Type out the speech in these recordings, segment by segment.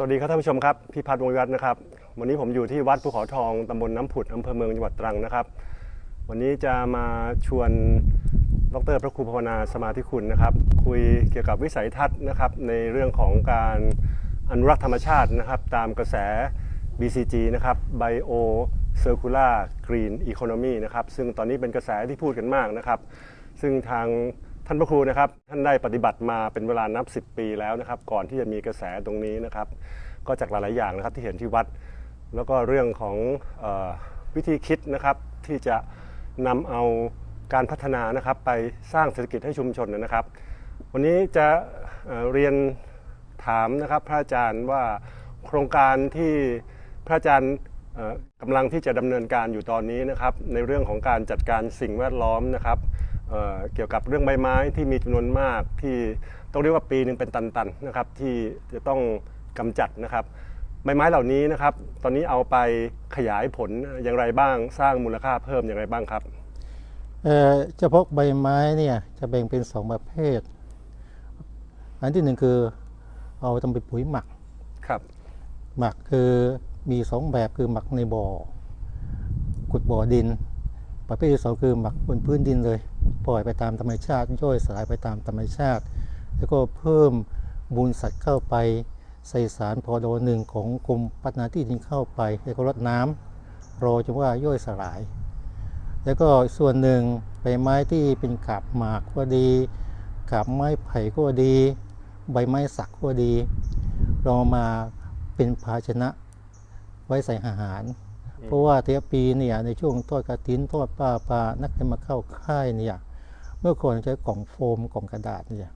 สวัสดีครับท่านผู้ชมครับพี่พัฒน์วงศ์วิวัฒน์นะครับ วันนี้ผมอยู่ที่วัดภูเขาทองตำบลน้ำผุดอำเภอเมืองจังหวัดตรังนะครับ วันนี้จะมาชวนดรพระครูภาวนาสมาธิคุณนะครับ คุยเกี่ยวกับวิสัยทัศน์นะครับ ในเรื่องของการอนุรักษ์ธรรมชาตินะครับ ตามกระแส BCG นะครับ Bio Circular Green Economy นะครับ ซึ่งตอนนี้เป็นกระแสที่พูดกันมากนะครับ ซึ่งทาง ท่านพระครูนะครับ ท่านได้ปฏิบัติมาเป็นเวลานับ 10 ปีแล้วนะครับ ก่อนที่จะมีกระแสตรงนี้นะครับ ก็จากหลาย ๆ อย่างนะครับที่เห็นที่วัด แล้วก็เรื่องของออวิธีคิดนะครับที่จะนำเอาการพัฒนานะครับ ไปสร้างเศรษฐกิจให้ชุมชนนะครับ วันนี้จะเเรียนถามนะครับพระอาจารย์ว่าโครงการที่พระอาจารย์กำลังที่จะดำเนินการอยู่ตอนนี้นะครับ ในเรื่องของการจัดการสิ่งแวดล้อมนะครับ เอ่อเกี่ยวกับเรื่องใบไม้ที่มีจำนวนมากที่ต้องเรียกว่าปีหนึ่งเป็นตันๆนะครับที่จะต้องกำจัดนะครับ ใบไม้เหล่านี้นะครับ ตอนนี้เอาไปขยายผลอย่างไรบ้างสร้างมูลค่าเพิ่มอย่างไรบ้างครับเอ่อเฉพาะใบไม้เนี่ยจะแบ่งเป็นสองประเภท อันที่หนึ่งคือเอาทำเป็นปุ๋ยหมักครับหมักคือมีสองแบบคือหมักในบ่อขุดบ่อดิน ประเภทที่สองคือหมักบนพื้นดินเลย ปล่อยไปตามธรรมชาติย่อยสลายไปตามธรรมชาติ แล้วก็เพิ่มมูลสัตว์เข้าไป ใส่สารพอโดหนึ่งของกรมพัฒนาที่ดินเข้าไปแล้วก็รดน้ำรอจนว่าย่อยสลาย แล้วก็ส่วนหนึ่งใบไม้ที่เป็นกาบหมากก็ดีกาบไม้ไผ่ก็ดี ใบไม้สักก็ดี เรามาเป็นภาชนะไว้ใส่อาหาร เพราะว่าเทียปีเนี่ยในช่วงทอดกระถินทอดปลาปลานักเรียนมาเข้าค่ายเนี่ยเมื่อก่อนใช้กล่องโฟมกล่องกระดาษเนี่ย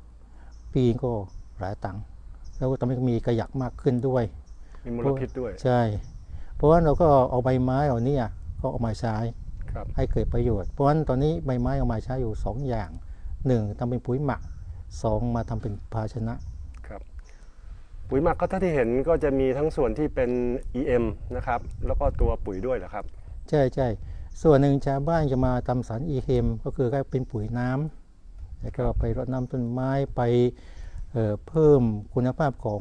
ปีก็หลายตังค์แล้วก็ทำให้มีกระยักมากขึ้นด้วย มีมลพิษด้วย ใช่ เพราะว่าเราก็เอาใบไม้เหล่านี้ก็เอามาใช้ครับให้เกิดประโยชน์ เพราะฉะนั้นตอนนี้ใบไม้เอามาใช้อยู่ 2 อย่าง 1ทำเป็นปุ๋ยหมัก 2 มาทำเป็นภาชนะครับ ปุ๋ยหมักก็ถ้าที่เห็นก็จะมีทั้งส่วนที่เป็น EM นะครับแล้วก็ตัวปุ๋ยด้วยเหรอครับ ใช่ใช่ส่วนหนึ่งชาวบ้านจะมาทำสารอีเมก็คือก็เป็นปุ๋ยน้ำแล้วก็ไปรดน้ำต้นไม้ไปเอ่อเพิ่มคุณภาพของ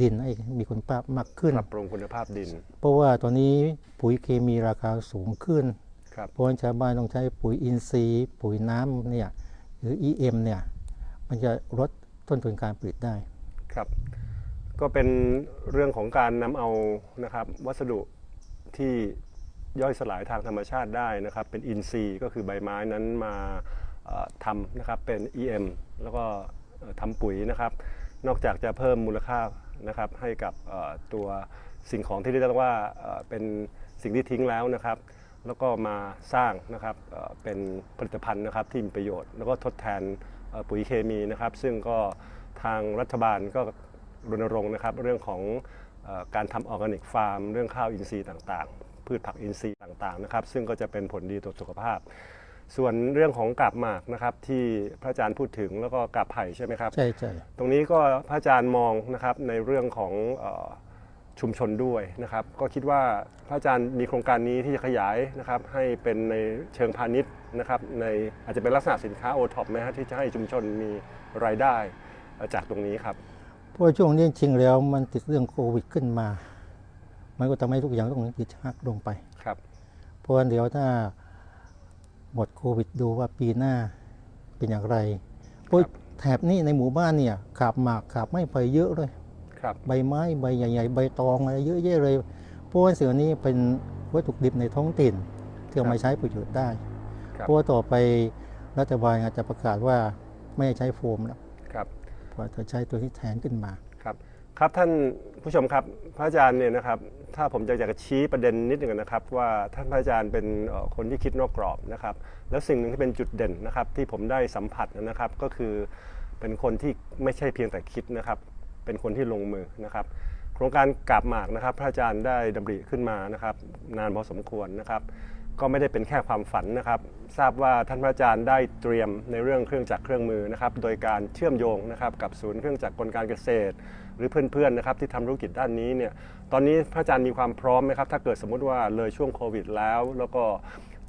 ดินให้มีคุณภาพมากขึ้นปรับปรุงคุณภาพดิน เพราะว่าตอนนี้ปุ๋ยเคมีราคาสูงขึ้นครับเพราะฉะนั้นชาวบ้านต้องใช้ปุ๋ยอินทรีย์ ปุ๋ยน้ำเนี่ยหรือ EM เนี่ยมันจะลดต้นทุนการผลิตได้ครับ ก็เป็นเรื่องของการนำเอานะครับวัสดุที่ย่อยสลายทางธรรมชาติได้นะครับ เป็นอินทรีย์ก็คือใบไม้นั้นมาทำนะครับเป็น EM แล้วก็ทำปุ๋ยนะครับ นอกจากจะเพิ่มมูลค่านะครับให้กับตัวสิ่งของที่เรียกว่าเป็นสิ่งที่ทิ้งแล้วนะครับ แล้วก็มาสร้างนะครับเป็นผลิตภัณฑ์นะครับที่มีประโยชน์ แล้วก็ทดแทนปุ๋ยเคมีนะครับ ซึ่งก็ทางรัฐบาลก็ รณรงค์นะครับเรื่องของเออการทำออร์แกนิกฟาร์ม เรื่องข้าวอินทรีย์ต่างๆ พืชผักอินทรีย์ต่างๆนะครับซึ่งก็จะเป็นผลดีต่อสุขภาพ ส่วนเรื่องของกาบหมากนะครับที่พระอาจารย์พูดถึงแล้วก็กาบไผ่ใช่ไหมครับใช่ใช่ตรงนี้ก็พระอาจารย์มองนะครับในเรื่องของเออชุมชนด้วยนะครับ ก็คิดว่าพระอาจารย์มีโครงการนี้ที่จะขยายนะครับให้เป็นในเชิงพาณิชย์นะครับในอาจจะเป็นลักษณะสินค้าโอท็อปไหมฮะที่จะให้ชุมชนมีรายได้เอ่อจากตรงนี้ครับ เพราะว่าช่วงนี้จริงแล้วมันติดเรื่องโควิดขึ้นมา มันก็ทำให้ทุกอย่างต้องติดชักลงไปครับ เพราะว่าเดี๋ยวถ้าหมดโควิดดูว่าปีหน้าเป็นอย่างไรเพราะแถบนี้ในหมู่บ้านเนี่ยขาบหมากขาบไม้ไผ่เยอะเลยครับใบไม้ใบใหญ่ ๆ ใบตองอะไรเยอะแยะเลยเพราะว่าสิ่งเหล่านี้เป็นวัตถุดิบในท้องถิ่นที่เอามาใช้ประโยชน์ได้ครับเพราะว่าต่อไปรัฐบาลอาจจะประกาศว่าไม่ให้ใช้โฟมแล้ว ครับเพราะจะใช้ตัวที่แทนขึ้นมาครับครับท่านผู้ชมครับพระอาจารย์เนี่ยนะครับถ้าผมจะอยากจะชี้ประเด็นนิดหนึ่งนะครับ ว่าท่านพระอาจารย์เป็นคนที่คิดนอกกรอบนะครับ แล้วสิ่งหนึ่งที่เป็นจุดเด่นนะครับ ที่ผมได้สัมผัสนะครับก็คือเป็นคนที่ไม่ใช่เพียงแต่คิดนะครับ เป็นคนที่ลงมือนะครับ โครงการกาบหมากนะครับ พระอาจารย์ได้ดำริขึ้นมานะครับ นานพอสมควรนะครับ ก็ไม่ได้เป็นแค่ความฝันนะครับ ทราบว่าท่านพระอาจารย์ได้เตรียมในเรื่องเครื่องจักรเครื่องมือนะครับโดยการเชื่อมโยงนะครับกับศูนย์เครื่องจักรกลการเกษตร หรือเพื่อนๆนะครับที่ทำธุรกิจด้านนี้เนี่ยตอนนี้พระอาจารย์มีความพร้อมไหมครับถ้าเกิดสมมุติว่าเลยช่วงโควิดแล้ว แล้วก็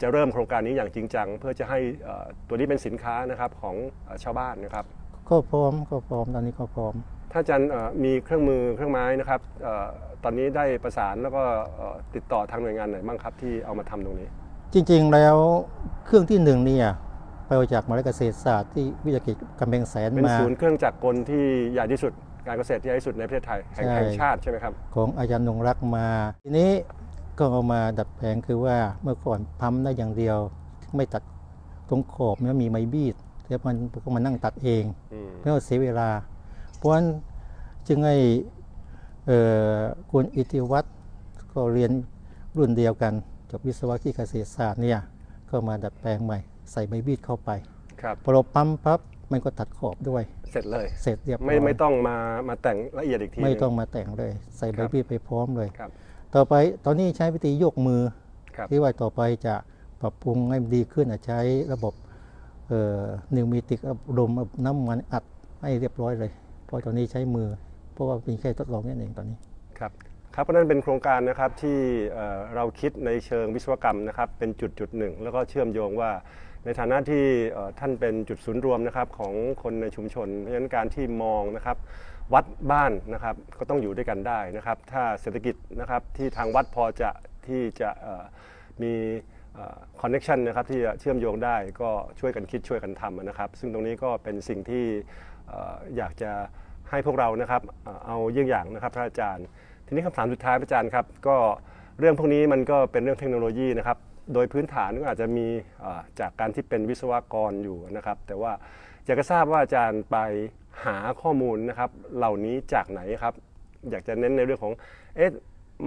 จะเริ่มโครงการนี้อย่างจริงจังเพื่อจะให้เอ่อตัวนี้เป็นสินค้านะครับของเอ่อชาวบ้านนะครับก็พร้อมก็พร้อมตอนนี้ก็พร้อมถ้าอาจารย์เอ่อมีเครื่องมือเครื่องไม้นะครับเอ่อตอนนี้ได้ประสานแล้วก็เอ่อติดต่อทางหน่วยงานไหนบ้างครับที่เอามาทำตรงนี้ จริงๆแล้วเครื่องที่หนึ่งเนี่ยไปเอาจากมหาวิทยาลัยเกษตรศาสตร์ที่วิทยาเขตกำแพงแสนเป็นมาศูนย์เครื่องจักรกลที่ใหญ่ที่สุด การเกษตรที่ใหญ่ที่สุดในประเทศไทยแห่งใช่แห่งชาติใช่ไหมครับ ของอาจารย์นงรักมา ทีนี้ก็เอามาดัดแปลงคือว่าเมื่อก่อนปั๊มได้อย่างเดียว ไม่ตัดตรงขอบมันมีไม้บีดแล้วมันก็มานั่งตัดเองอืมไม่ต้องเสียเวลา เพราะฉะนั้นจึงให้เอ่อคุณอิทธิวัฒน์ก็เรียนรุ่นเดียวกัน จบวิศวะที่เกษตรศาสตร์เนี่ยก็มาดัดแปลงใหม่ ใส่ไม้บีดเข้าไปครับพอเราปั๊มปั๊บมันก็ตัดขอบด้วย เสร็จเลยเสร็จเรียบร้อยไม่ไม่ต้องมามาแต่งละเอียดอีกทีไม่หนึ่ต้องมาแต่งเลย ใส่ใบครับบีดไปพร้อมเลยครับต่อไปตอนนี้ใช้วิธีโยกมือครับที่ว่าต่อไปจะปรับปรุงให้มันดีขึ้นอาจใช้ระบบนิวมิติกลมน้ำมันอัดให้เรียบร้อยเลย เพราะตอนนี้ใช้มือ เพราะว่าเป็นแค่ทดลองแค่นั้นเองตอนนี้ครับ ครับก็นั่นเป็นโครงการนะครับที่เราคิดในเชิงวิศวกรรมนะครับเป็นจุดจุดหนึ่งแล้วก็เชื่อมโยงว่าในฐานะที่ท่านเป็นจุดศูนย์รวมนะครับของคนในชุมชน เพราะฉะนั้นการที่มองนะครับวัดบ้านนะครับก็ต้องอยู่ด้วยกันได้นะครับ ถ้าเศรษฐกิจนะครับที่ทางวัดพอจะที่จะมีคอนเน็ชันนะครับที่จะเชื่อมโยงได้ก็ช่วยกันคิดช่วยกันทำนะครับ ซึ่งตรงนี้ก็เป็นสิ่งที่อยากจะให้พวกเรานะครับเอ่อเอาเยี่ยงอย่างนะครับพระอาจารย์ ทีนี้คำถามสุดท้ายอาจารย์ครับ ก็เรื่องพวกนี้มันก็เป็นเรื่องเทคโนโลยีนะครับ โดยพื้นฐานก็อาจจะมีจากการที่เป็นวิศวกรอยู่นะครับ แต่ว่าอยากจะทราบว่าอาจารย์ไปหาข้อมูลนะครับ เหล่านี้จากไหนครับ อยากจะเน้นในเรื่องของเอ๊ะ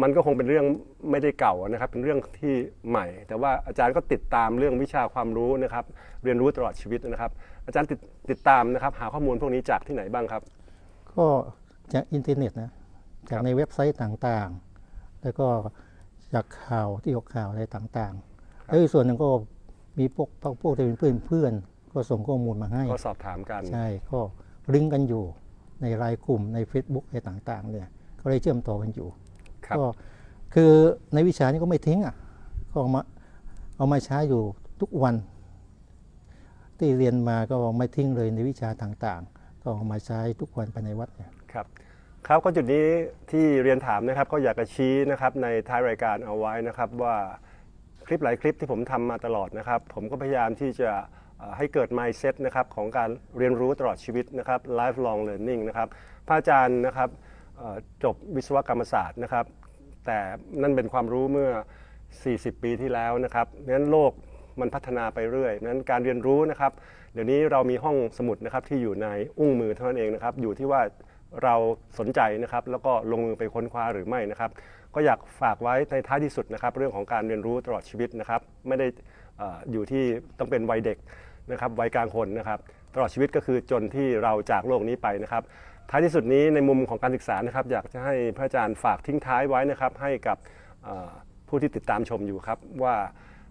มันก็คงเป็นเรื่องไม่ได้เก่านะครับ เป็นเรื่องที่ใหม่ แต่ว่าอาจารย์ก็ติดตามเรื่องวิชาความรู้นะครับ เรียนรู้ตลอดชีวิตนะครับ อาจารย์ติดติดตามนะครับ หาข้อมูลพวกนี้จากที่ไหนบ้างครับ ก็จากอินเทอร์เน็ตนะ จากในเว็บไซต์ต่างๆ แล้วก็จากข่าวที่ออกข่าวอะไรต่างๆ แล้วอีกส่วนหนึ่งก็มีพวกพวกพวกที่เป็นเพื่อนเพื่อนๆก็ส่งข้อมูลมาให้ ก็สอบถามกัน ใช่ก็ลิงก์กันอยู่ในรายกลุ่มใน Facebook อะไรต่างๆเนี่ยก็เลยเชื่อมต่อกันอยู่ครับก็คือในวิชานี้ก็ไม่ทิ้งอะก็เอามาเอามาใช้อยู่ทุกวัน ที่เรียนมาก็ไม่ทิ้งเลยในวิชาต่างๆ ก็เอามาใช้ทุกวันภายในวัดเนี่ยครับ ครับก็จุดนี้ที่เรียนถามนะครับก็อยากจะชี้นะครับในท้ายรายการเอาไว้นะครับว่าคลิปหลายคลิปที่ผมทำมาตลอดนะครับ ผมก็พยายามที่จะให้เกิด mindset นะครับของการเรียนรู้ตลอดชีวิตนะครับ lifelong learning นะครับพระอาจารย์นะครับจบวิศวกรรมศาสตร์นะครับ แต่นั่นเป็นความรู้เมื่อ 40 ปีที่แล้วนะครับงั้นโลกมันพัฒนาไปเรื่อยนั้นการเรียนรู้นะครับ เดี๋ยวนี้เรามีห้องสมุดนะครับที่อยู่ในอุ้งมือเท่านั้นเองนะครับ อยู่ที่ว่า เราสนใจนะครับ แล้วก็ลงมือไปค้นคว้าหรือไม่นะครับ ก็อยากฝากไว้ในท้ายที่สุดนะครับ เรื่องของการเรียนรู้ตลอดชีวิตนะครับ ไม่ได้เอออยู่ที่ต้องเป็นวัยเด็กนะครับวัยกลางคนนะครับ ตลอดชีวิตก็คือจนที่เราจากโลกนี้ไปนะครับ ท้ายที่สุดนี้ในมุมของการศึกษานะครับ อยากจะให้พระอาจารย์ฝากทิ้งท้ายไว้นะครับ ให้กับเอ่อผู้ที่ติดตามชมอยู่ครับว่า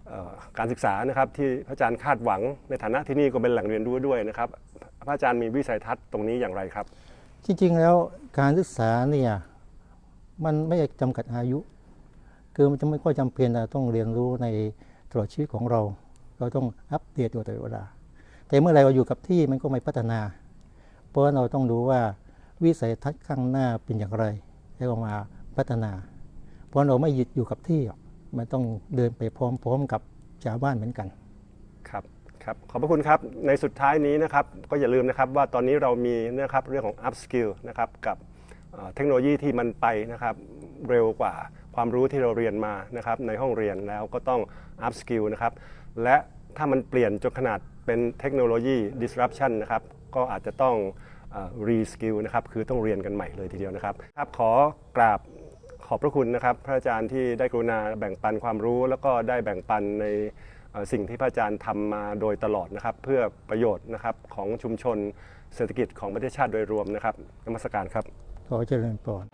เอ่อการศึกษานะครับที่พระอาจารย์คาดหวังในฐานะที่นี่ก็เป็นแหล่งเรียนรู้ด้วยนะครับ พระอาจารย์มีวิสัยทัศน์ตรงนี้อย่างไรครับ จริงๆแล้วการศึกษาเนี่ยมันไม่จำกัดอายุคือมันจะไม่ค่อยจำเป็นนะต้องเรียนรู้ในตลอดชีวิตของเรา เราต้องอัปเดตอยู่ตลอดเวลา แต่เมื่อไหรเราอยู่กับที่มันก็ไม่พัฒนา เพราะเราต้องดูว่าวิสัยทัศน์ข้างหน้าเป็นอย่างไรแล้วก็มาพัฒนา เพราะเราไม่หยุดอยู่กับที่มันต้องเดินไปพร้อมๆกับชาวบ้านเหมือนกัน ครับขอบพระคุณครับ ในสุดท้ายนี้นะครับก็อย่าลืมนะครับว่าตอนนี้เรามีนะครับเรื่องของ up skill นะครับกับเทคโนโลยีที่มันไปนะครับเร็วกว่าความรู้ที่เราเรียนมานะครับในห้องเรียนแล้วก็ต้อง up skill นะครับและถ้ามันเปลี่ยนจนขนาดเป็นเทคโนโลยี disruption นะครับก็อาจจะต้อง re-skill นะครับคือต้องเรียนกันใหม่เลยทีเดียวนะครับครับขอกราบขอบพระคุณนะครับ พระอาจารย์ที่ได้กรุณาแบ่งปันความรู้ แล้วก็ได้แบ่งปันใน สิ่งที่พระอาจารย์ทำมาโดยตลอดนะครับ เพื่อประโยชน์นะครับของชุมชนเศรษฐกิจของประเทศชาติโดยรวมนะครับนมัสการครับขอเจริญพร